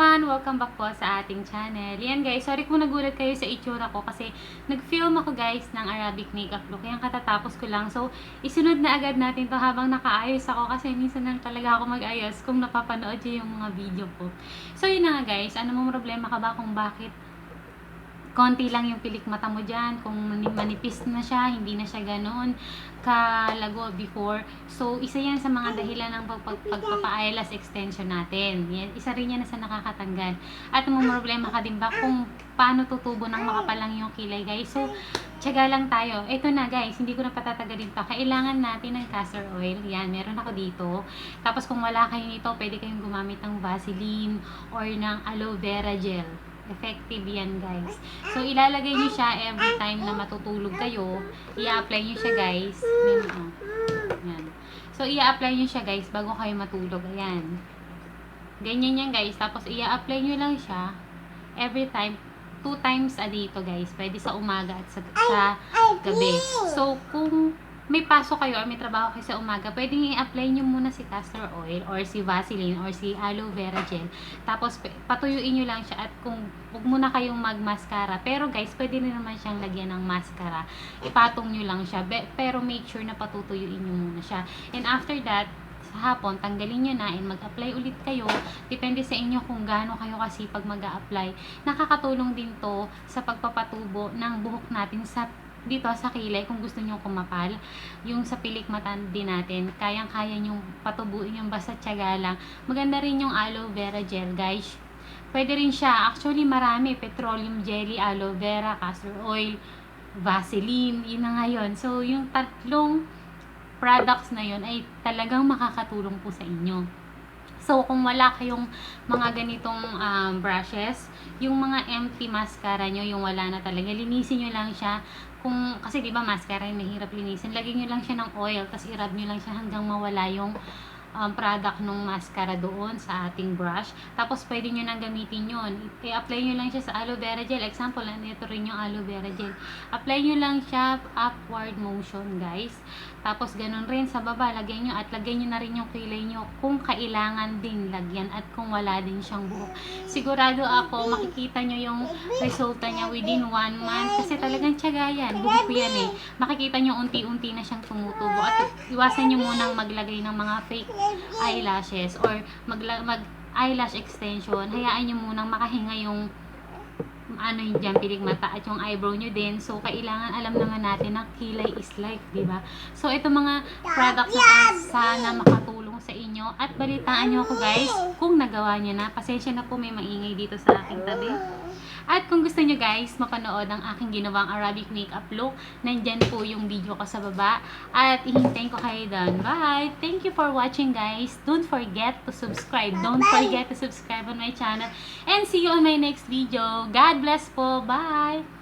everyone! Welcome back po sa ating channel. Yan guys, sorry kung nagulat kayo sa itsura ko kasi nag-film ako guys ng Arabic makeup look. Yan katatapos ko lang. So, isunod na agad natin to habang nakaayos ako kasi minsan lang talaga ako mag-ayos kung napapanood yung mga video ko. So, yun na nga guys. Ano mong problema ka ba kung bakit konti lang yung pilik mata mo dyan, kung mani- manipis na siya, hindi na siya ganoon kalago before. So, isa yan sa mga dahilan ng pag, pag, pagpapa-eyelash extension natin. Yan, isa rin yan sa nakakatanggal. At may problema ka din ba kung paano tutubo ng makapalang yung kilay, guys? So, tiyaga lang tayo. Ito na, guys. Hindi ko na patatagalin pa. Kailangan natin ng castor oil. Yan, meron ako dito. Tapos, kung wala kayo nito, pwede kayong gumamit ng Vaseline or ng aloe vera gel. Effective yan, guys. So, ilalagay nyo siya every time na matutulog kayo. I-apply nyo siya, guys. Yan, oh. Yan. So, i-apply nyo siya, guys, bago kayo matulog. Ayan. Ganyan yan, guys. Tapos, i-apply nyo lang siya every time. Two times a day to, guys. Pwede sa umaga at sa, sa gabi. So, kung may pasok kayo or may trabaho kayo sa umaga, pwedeng i-apply nyo muna si castor oil or si Vaseline or si aloe vera gel. Tapos, patuyuin nyo lang siya at kung huwag muna kayong mag-mascara. Pero guys, pwede rin naman siyang lagyan ng mascara. Ipatong nyo lang siya. Be- pero make sure na patutuyuin nyo muna siya. And after that, sa hapon, tanggalin nyo na and mag-apply ulit kayo. Depende sa inyo kung gaano kayo kasipag mag apply Nakakatulong din to sa pagpapatubo ng buhok natin sa dito sa kilay kung gusto nyo kumapal. Yung sa pilik mata din natin kayang-kaya nyo patubuin yung basta tiyaga lang. Maganda rin yung aloe vera gel guys. Pwede rin siya. Actually marami. Petroleum jelly aloe vera castor oil Vaseline. Yun na ngayon. So yung tatlong products na yun ay talagang makakatulong po sa inyo So, kung wala kayong mga ganitong um, brushes, yung mga empty mascara nyo, yung wala na talaga, linisin nyo lang siya. Kung, kasi di ba mascara yung mahirap linisin, lagyan nyo lang siya ng oil, tapos i-rub nyo lang siya hanggang mawala yung um, product ng mascara doon sa ating brush. Tapos, pwede nyo nang gamitin yun. I-apply nyo lang siya sa aloe vera gel. Example, ito rin yung aloe vera gel. Apply nyo lang siya upward motion, guys. Tapos, ganun rin sa baba, lagyan nyo at lagyan nyo na rin yung kilay nyo kung kailangan din lagyan at kung wala din siyang buhok. Sigurado ako, makikita nyo yung resulta niya within one month kasi talagang tiyaga yan. Buhok yan eh. Makikita nyo unti-unti na siyang tumutubo at iwasan nyo munang maglagay ng mga fake eyelashes or magla- mag eyelash extension. Hayaan nyo munang makahinga yung ano yung dyan, pilig mata at yung eyebrow nyo din. So, kailangan alam naman natin na kilay is life, di ba? So, ito mga products na sana makatulong sa inyo. At balitaan nyo ako guys, kung nagawa nyo na. Pasensya na po may maingay dito sa aking tabi. At kung gusto nyo guys, mapanood ang aking ginawang Arabic makeup look, nandyan po yung video ko sa baba. At ihintayin ko kayo doon. Bye! Thank you for watching guys. Don't forget to subscribe. Don't forget to subscribe on my channel. And see you on my next video. God bless po. Bye!